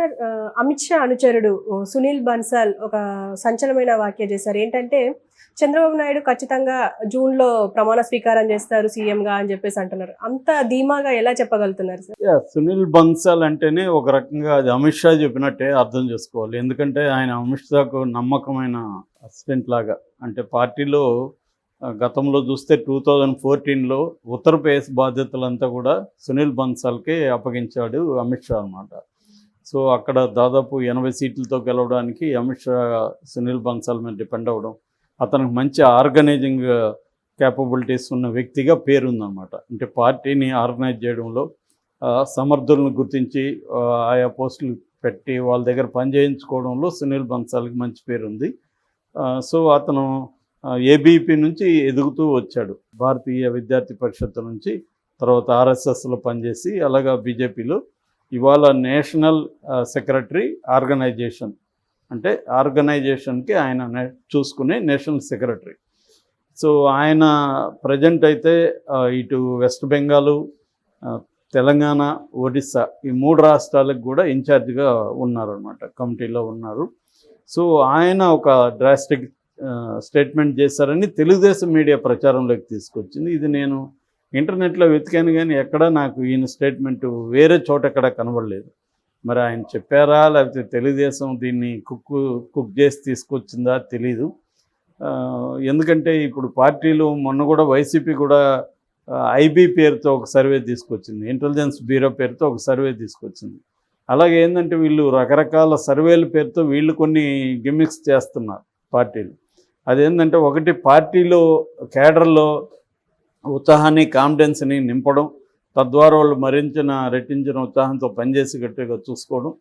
Sir Amit Shah అనుచరుడు సునీల్ బన్సాల్ ఒక సంచలనమైన వ్యాఖ్య చేశారు. ఏంటంటే చంద్రబాబు నాయుడు ఖచ్చితంగా జూన్లో ప్రమాణ స్వీకారం చేస్తారు సీఎం గా అని చెప్పేసి అంటున్నారు. అంత ధీమాగా ఎలా చెప్పగలుగుతున్నారు సార్? సునీల్ బన్సాల్ అంటేనే ఒక రకంగా అది అమిత్ షా చెప్పినట్టే అర్థం చేసుకోవాలి. ఎందుకంటే ఆయన అమిత్ షాకు నమ్మకమైన అసిస్టెంట్ లాగా. అంటే పార్టీలో గతంలో చూస్తే టూ థౌజండ్ ఫోర్టీన్లో ఉత్తరప్రదేశ్ బాధ్యతలంతా కూడా సునీల్ బన్సాల్కే అప్పగించాడు అమిత్ షా అనమాట సో అక్కడ దాదాపు ఎనభై సీట్లతో గెలవడానికి అమిత్ షా సునీల్ బన్సాల్ మీద డిపెండ్ అవ్వడం అతనికి మంచి ఆర్గనైజింగ్ క్యాపబిలిటీస్ ఉన్న వ్యక్తిగా పేరుందనమాట అంటే పార్టీని ఆర్గనైజ్ చేయడంలో సమర్థులను గుర్తించి ఆయా పోస్టులు పెట్టి వాళ్ళ దగ్గర పని చేయించుకోవడంలో సునీల్ బన్సాల్కి మంచి పేరు ఉంది సో అతను ఏబీపీ నుంచి ఎదుగుతూ వచ్చాడు. భారతీయ విద్యార్థి పరిషత్ నుంచి తర్వాత ఆర్ఎస్ఎస్లో పనిచేసి అలాగా బీజేపీలో ఇవాళ నేషనల్ సెక్రటరీ ఆర్గనైజేషన్. అంటే ఆర్గనైజేషన్కి ఆయన చూసుకునే నేషనల్ సెక్రటరీ. సో ఆయన ప్రజెంట్ అయితే ఇటు వెస్ట్ బెంగాలు తెలంగాణ ఒడిస్సా ఈ మూడు రాష్ట్రాలకు కూడా ఇన్ఛార్జ్గా ఉన్నారనమాట కమిటీలో ఉన్నారు. సో ఆయన ఒక డ్రాస్టిక్ స్టేట్మెంట్ చేశారని తెలుగుదేశం మీడియా ప్రచారంలోకి తీసుకొచ్చింది. ఇది నేను ఇంటర్నెట్లో వెతికాను కానీ ఎక్కడా నాకు ఈయన స్టేట్మెంట్ వేరే చోట ఎక్కడ కనబడలేదు. మరి ఆయన చెప్పారా? లేకపోతే తెలుగుదేశం దీన్ని కుక్ కుక్ చేసి తీసుకొచ్చిందా తెలీదు. ఎందుకంటే ఇప్పుడు పార్టీలు మొన్న కూడా వైసీపీ కూడా ఐబీ పేరుతో ఒక సర్వే తీసుకొచ్చింది. ఇంటెలిజెన్స్ బ్యూరో పేరుతో ఒక సర్వే తీసుకొచ్చింది. అలాగే ఏంటంటే వీళ్ళు రకరకాల సర్వేల పేరుతో వీళ్ళు కొన్ని గిమిక్స్ చేస్తున్నారు పార్టీలు. అదేంటంటే ఒకటి పార్టీలో కేడర్లో ఉత్సాహాన్ని కాన్ఫిడెన్స్ని నింపడం తద్వారా వాళ్ళు మరించిన రెట్టించిన ఉత్సాహంతో పనిచేసేటట్టుగా చూసుకోవడం.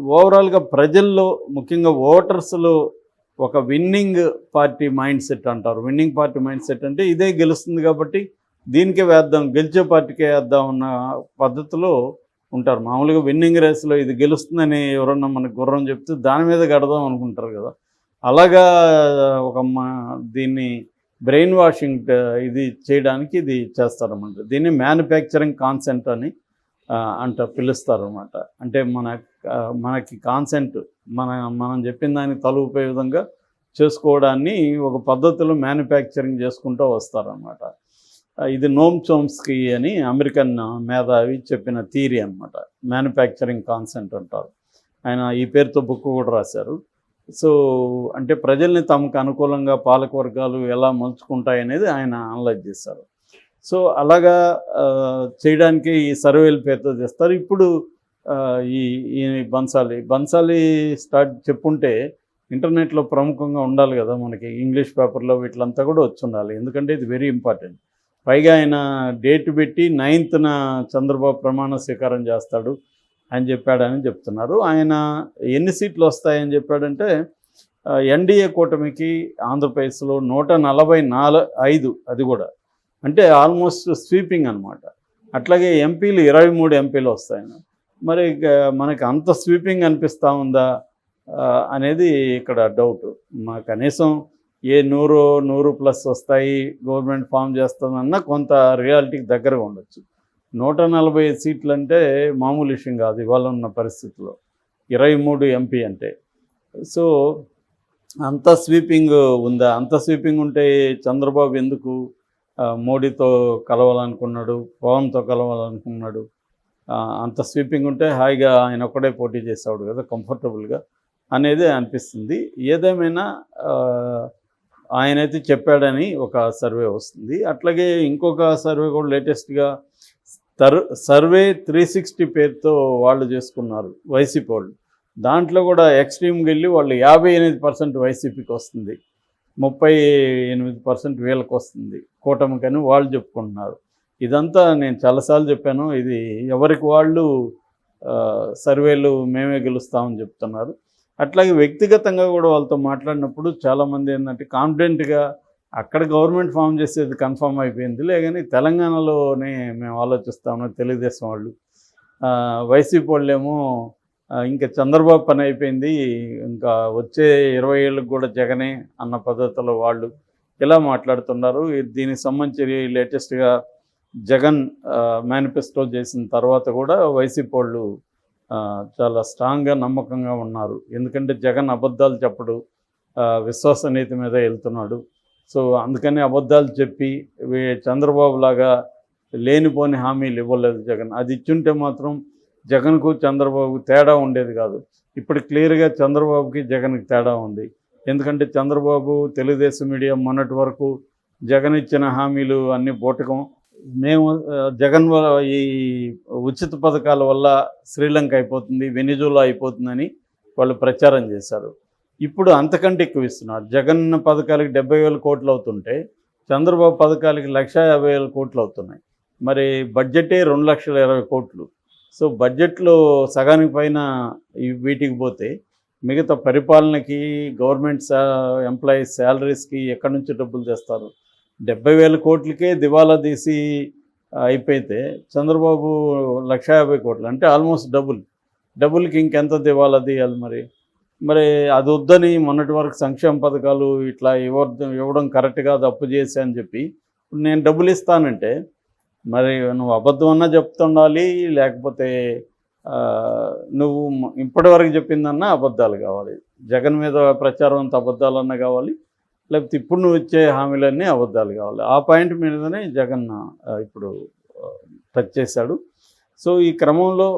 ఓవరాల్గా ప్రజల్లో ముఖ్యంగా ఓటర్స్లో ఒక విన్నింగ్ పార్టీ మైండ్ సెట్ అంటారు. విన్నింగ్ పార్టీ మైండ్ సెట్ అంటే ఇదే గెలుస్తుంది కాబట్టి దీనికే వేద్దాం గెలిచే పార్టీకే వేద్దాం అన్న పద్ధతిలో ఉంటారు. మామూలుగా విన్నింగ్ రేస్లో ఇది గెలుస్తుందని ఎవరన్నా మనకు గుర్రం చెప్తే దాని మీద కడదాం అనుకుంటారు కదా. అలాగా ఒక మా- దీన్ని బ్రెయిన్ వాషింగ్ ఇది చేయడానికి ఇది చేస్తారన్నమాట. దీన్ని మ్యానుఫ్యాక్చరింగ్ కాన్సెంట్ అని అంట పిలుస్తారన్నమాట. అంటే మన మనకి కాన్సెంట్ మన మనం చెప్పిన దానికి తలుపుపోయే విధంగా చేసుకోవడాన్ని ఒక పద్ధతిలో మ్యానుఫ్యాక్చరింగ్ చేసుకుంటూ వస్తారనమాట ఇది నోమ్ చోమ్స్కి అని అమెరికన్ మేధావి చెప్పిన థీరీ అన్నమాట. మ్యానుఫ్యాక్చరింగ్ కాన్సెంట్ అంటారు. ఆయన ఈ పేరుతో బుక్ కూడా రాశారు. సో అంటే ప్రజల్ని తమకు అనుకూలంగా పాలక వర్గాలు ఎలా మలుచుకుంటాయి అనేది ఆయన అనలైజ్ చేశారు. సో అలాగా చేయడానికి ఈ సర్వేలు పేరుతో చేస్తారు. ఇప్పుడు ఈ ఈ బన్సాలి బన్సాలి స్టార్ట్ చెప్పుంటే ఇంటర్నెట్లో ప్రముఖంగా ఉండాలి కదా మనకి. ఇంగ్లీష్ పేపర్లో వీటిలంతా కూడా వచ్చి ఉండాలి ఎందుకంటే ఇది వెరీ ఇంపార్టెంట్. పైగా ఆయన డేట్ పెట్టి నైన్త్న చంద్రబాబు ప్రమాణ స్వీకారం చేస్తాడు. అని చెప్పాడని చెప్తున్నారు. ఆయన ఎన్ని సీట్లు వస్తాయని చెప్పాడంటే ఎన్డీఏ కూటమికి ఆంధ్రప్రదేశ్లో నూట నలభై నాలుగు ఐదు అది కూడా. అంటే ఆల్మోస్ట్ స్వీపింగ్ అనమాట అట్లాగే ఎంపీలు ఇరవై మూడు ఎంపీలు వస్తాయన్న మరి ఇక మనకి అంత స్వీపింగ్ అనిపిస్తూ ఉందా అనేది ఇక్కడ డౌట్ మా కనీసం ఏ నూరు నూరు ప్లస్ వస్తాయి గవర్నమెంట్ ఫామ్ చేస్తుందన్న కొంత రియాలిటీకి దగ్గరగా ఉండొచ్చు. నూట నలభై సీట్లు అంటే మామూలు విషయం కాదు ఇవాళ ఉన్న పరిస్థితిలో ఇరవై మూడు ఎంపీ అంటే. సో అంత స్వీపింగ్ ఉందా? అంత స్వీపింగ్ ఉంటే చంద్రబాబు ఎందుకు మోడీతో కలవాలనుకున్నాడు పవన్తో కలవాలనుకున్నాడు? అంత స్వీపింగ్ ఉంటే హాయిగా ఆయన ఒక్కడే పోటీ చేసేవాడు కదా కంఫర్టబుల్గా అనేది అనిపిస్తుంది. ఏదేమైనా ఆయనైతే చెప్పాడని ఒక సర్వే వస్తుంది. అట్లాగే ఇంకొక సర్వే కూడా లేటెస్ట్గా సర్ సర్వే త్రీ సిక్స్టీ పేరుతో వాళ్ళు చేసుకున్నారు వైసీపీ వాళ్ళు. దాంట్లో కూడా ఎక్స్ట్రీమ్కి వెళ్ళి వాళ్ళు యాభై ఎనిమిది పర్సెంట్ వైసీపీకి వస్తుంది. ముప్పై ఎనిమిది పర్సెంట్ వీళ్ళకి వస్తుంది. కూటమికని వాళ్ళు చెప్పుకుంటున్నారు. ఇదంతా నేను చాలాసార్లు చెప్పాను. ఇది ఎవరికి వాళ్ళు సర్వేలు మేమే గెలుస్తామని చెప్తున్నారు. అట్లాగే వ్యక్తిగతంగా కూడా వాళ్ళతో మాట్లాడినప్పుడు చాలామంది ఏంటంటే కాన్ఫిడెంట్గా అక్కడ గవర్నమెంట్ ఫామ్ చేసేది కన్ఫర్మ్ అయిపోయింది. లేదని తెలంగాణలోనే మేము ఆలోచిస్తాము తెలుగుదేశం వాళ్ళు. వైసీపీ వాళ్ళేమో ఇంకా చంద్రబాబు పని అయిపోయింది. ఇంకా వచ్చే ఇరవై ఏళ్ళకి కూడా జగనే అన్న పద్ధతిలో వాళ్ళు ఇలా మాట్లాడుతున్నారు. దీనికి సంబంధించి లేటెస్ట్గా జగన్ మేనిఫెస్టో చేసిన తర్వాత కూడా వైసీపీ వాళ్ళు చాలా స్ట్రాంగ్గా నమ్మకంగా ఉన్నారు. ఎందుకంటే జగన్ అబద్ధాలు చెప్పడు ఆ, విశ్వసనీయత మీద వెళ్తున్నాడు. సో అందుకని అబద్ధాలు చెప్పి చంద్రబాబు లాగా లేనిపోని హామీలు ఇవ్వలేదు జగన్. అది ఇచ్చుంటే మాత్రం జగన్కు చంద్రబాబుకు తేడా ఉండేది కాదు. ఇప్పుడు క్లియర్గా చంద్రబాబుకి జగన్కి తేడా ఉంది. ఎందుకంటే చంద్రబాబు తెలుగుదేశం మీడియా మొన్నటి వరకు జగన్ ఇచ్చిన హామీలు అన్ని బోటకం మేము జగన్ ఈ ఉచిత పథకాల వల్ల శ్రీలంక అయిపోతుంది వెనిజులా అయిపోతుందని వాళ్ళు ప్రచారం చేశారు. ఇప్పుడు అంతకంటే ఎక్కువ ఇస్తున్నారు జగన్ పథకాలకి డెబ్బై వేల కోట్లు అవుతుంటే చంద్రబాబు పథకాలకి లక్ష యాభై వేల కోట్లు అవుతున్నాయి. మరి బడ్జెటే రెండు లక్షల ఇరవై కోట్లు. సో బడ్జెట్లో సగానికి పైన వీటికి పోతే మిగతా పరిపాలనకి గవర్నమెంట్ సా ఎంప్లాయీస్ శాలరీస్కి ఎక్కడి నుంచి డబ్బులు తెస్తారు? డెబ్బై వేల కోట్లకే దివాలా తీసి అయిపోతే చంద్రబాబు లక్ష యాభై కోట్లు అంటే ఆల్మోస్ట్ డబుల్. డబుల్కి ఇంకెంత దివాలా తీయాలి మరి? మరి అది వద్దని మొన్నటి వరకు సంక్షేమ పథకాలు ఇట్లా ఇవ్వద్దు ఇవ్వడం కరెక్ట్ కాదు అప్పు చేసి అని చెప్పి ఇప్పుడు నేను డబ్బులు ఇస్తానంటే మరి నువ్వు అబద్ధం అన్నా చెప్తుండాలి లేకపోతే నువ్వు ఇప్పటివరకు చెప్పిందన్నా అబద్ధాలు కావాలి. జగన్ మీద ప్రచారం అంత అబద్ధాలన్నా కావాలి లేకపోతే ఇప్పుడు నువ్వు ఇచ్చే హామీలన్నీ అబద్ధాలు కావాలి. ఆ పాయింట్ మీదనే జగన్ ఇప్పుడు టచ్ చేశాడు. సో ఈ క్రమంలో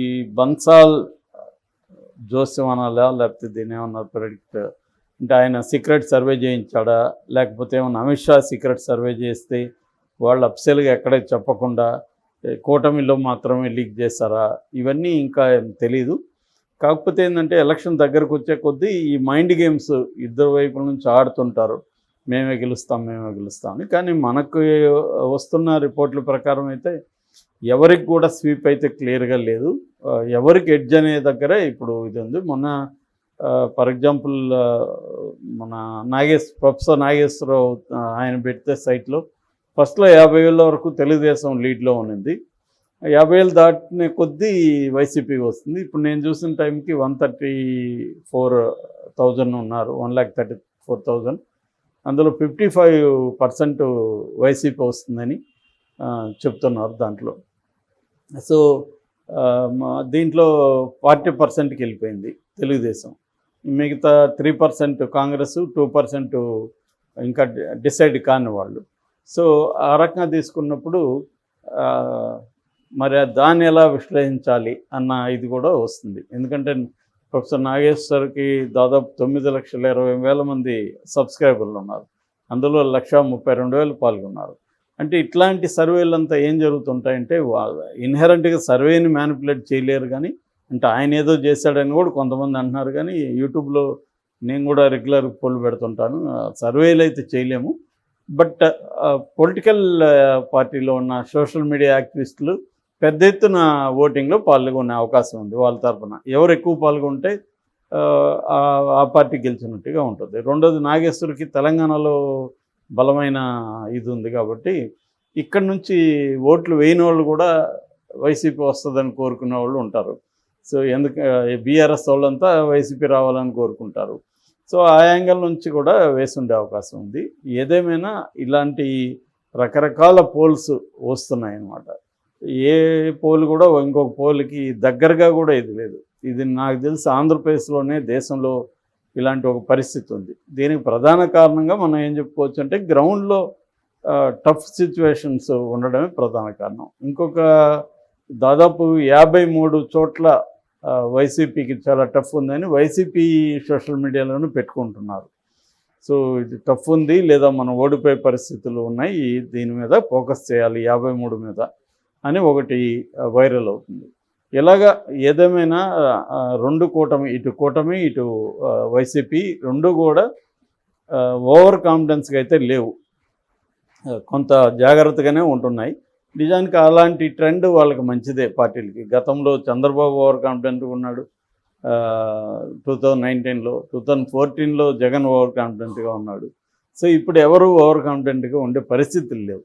ఈ బన్సాల్ జోస్యం అనాలా లేకపోతే దీని ఏమన్నా ప్రెడిక్ట్ అంటే ఆయన సీక్రెట్ సర్వే చేయించాడా? లేకపోతే ఏమన్నా అమిత్ షా సీక్రెట్ సర్వే చేస్తే వాళ్ళు అప్సెల్గా ఎక్కడే చెప్పకుండా కూటమిలో మాత్రమే లీక్ చేస్తారా ఇవన్నీ ఇంకా తెలీదు. కాకపోతే ఏంటంటే ఎలక్షన్ దగ్గరకు వచ్చే కొద్దీ ఈ మైండ్ గేమ్స్ ఇద్దరు వైపుల నుంచి ఆడుతుంటారు. మేమే గెలుస్తాం మేమే గెలుస్తాం కానీ మనకు వస్తున్న రిపోర్ట్ల ప్రకారం అయితే ఎవరికి కూడా స్వీప్ అయితే క్లియర్గా లేదు. ఎవరికి ఎడ్జ్ అనే దగ్గర ఇప్పుడు ఇది ఉంది. మొన్న ఫర్ ఎగ్జాంపుల్ మన నాగేశ్ ప్రొఫెసర్ నాగేశ్వరరావు ఆయన పెడితే సైట్లో ఫస్ట్లో యాభై వేల వరకు తెలుగుదేశం లీడ్లో ఉన్నింది. యాభై వేలు దాటిన కొద్దీ వైసీపీ వస్తుంది. ఇప్పుడు నేను చూసిన టైంకి వన్ థర్టీ ఫోర్ థౌజండ్ ఉన్నారు. One lakh thirty four thousand అందులో ఫిఫ్టీ ఫైవ్ పర్సెంట్ వైసీపీ వస్తుందని. చెప్తున్నారు దాంట్లో. సో మా- దీంట్లో ఫార్టీ పర్సెంట్కి వెళ్ళిపోయింది తెలుగుదేశం. మిగతా three percent Congress two percent ఇంకా డిసైడ్ కాని వాళ్ళు. సో ఆ రకంగా తీసుకున్నప్పుడు మరి దాన్ని ఎలా విశ్లేషించాలి అన్న ఇది కూడా వస్తుంది. ఎందుకంటే ప్రొఫెసర్ నాగేశ్వర్కి దాదాపు తొమ్మిది లక్షల ఇరవై వేల మంది సబ్స్క్రైబర్లు ఉన్నారు. అందులో లక్ష ముప్పై రెండు వేలు పాల్గొన్నారు. అంటే ఇట్లాంటి సర్వేలంతా ఏం జరుగుతుంటాయంటే ఇన్హెరెంట్గా సర్వేని మ్యానిపులేట్ చేయలేరు కానీ అంటే ఆయన ఏదో చేశాడని కూడా కొంతమంది అంటున్నారు కానీ యూట్యూబ్లో నేను కూడా రెగ్యులర్ పోల్ పెడుతుంటాను. సర్వేలు అయితే చేయలేము. బట్ పొలిటికల్ పార్టీలో ఉన్న సోషల్ మీడియా యాక్టివిస్టులు పెద్ద ఎత్తున ఓటింగ్లో పాల్గొనే అవకాశం ఉంది వాళ్ళ తరఫున ఎవరు ఎక్కువ పాల్గొంటే ఆ, ఆ పార్టీ గెలిచినట్టుగా ఉంటుంది. రెండోది నాగేశ్వరికి తెలంగాణలో బలమైన ఇది ఉంది కాబట్టి ఇక్కడ నుంచి ఓట్లు వేయని వాళ్ళు కూడా వైసీపీ వస్తుందని కోరుకునే వాళ్ళు ఉంటారు. సో ఎందుకు బీఆర్ఎస్ వాళ్ళంతా వైసీపీ రావాలని కోరుకుంటారు. సో ఆ యాంగిల్ నుంచి కూడా వేసుండే అవకాశం ఉంది. ఏదేమైనా ఇలాంటి రకరకాల పోల్స్ వస్తున్నాయి అన్నమాట ఏ పోల్ కూడా ఇంకొక పోల్కి దగ్గరగా కూడా ఇది లేదు. ఇది నాకు తెలిసి ఆంధ్రప్రదేశ్లోనే దేశంలో ఇలాంటి ఒక పరిస్థితి ఉంది. దీనికి ప్రధాన కారణంగా మనం ఏం చెప్పుకోవచ్చు అంటే గ్రౌండ్లో టఫ్ సిచ్యువేషన్స్ ఉండడమే ప్రధాన కారణం. ఇంకొక దాదాపు యాభై మూడు చోట్ల వైసీపీకి చాలా టఫ్ ఉందని వైసీపీ సోషల్ మీడియాలోనూ పెట్టుకుంటున్నారు. సో ఇది టఫ్ ఉంది లేదా మనం ఓడిపోయే పరిస్థితులు ఉన్నాయి దీని మీద ఫోకస్ చేయాలి యాభై మూడు మీద అని ఒకటి వైరల్ అవుతుంది. ఇలాగా ఏదేమైనా రెండు కూటమి ఇటు కూటమి ఇటు వైసీపీ రెండు కూడా ఓవర్ కాన్ఫిడెన్స్గా అయితే లేవు. కొంత జాగ్రత్తగానే ఉంటున్నాయి. నిజానికి అలాంటి ట్రెండ్ వాళ్ళకి మంచిదే పార్టీలకి. గతంలో చంద్రబాబు ఓవర్ కాన్ఫిడెంట్గా ఉన్నాడు. టూ థౌజండ్ నైన్టీన్లో టూ థౌజండ్ ఫోర్టీన్లో జగన్ ఓవర్ కాన్ఫిడెంట్గా ఉన్నాడు. సో ఇప్పుడు ఎవరు ఓవర్ కాన్ఫిడెంట్గా ఉండే పరిస్థితులు లేవు.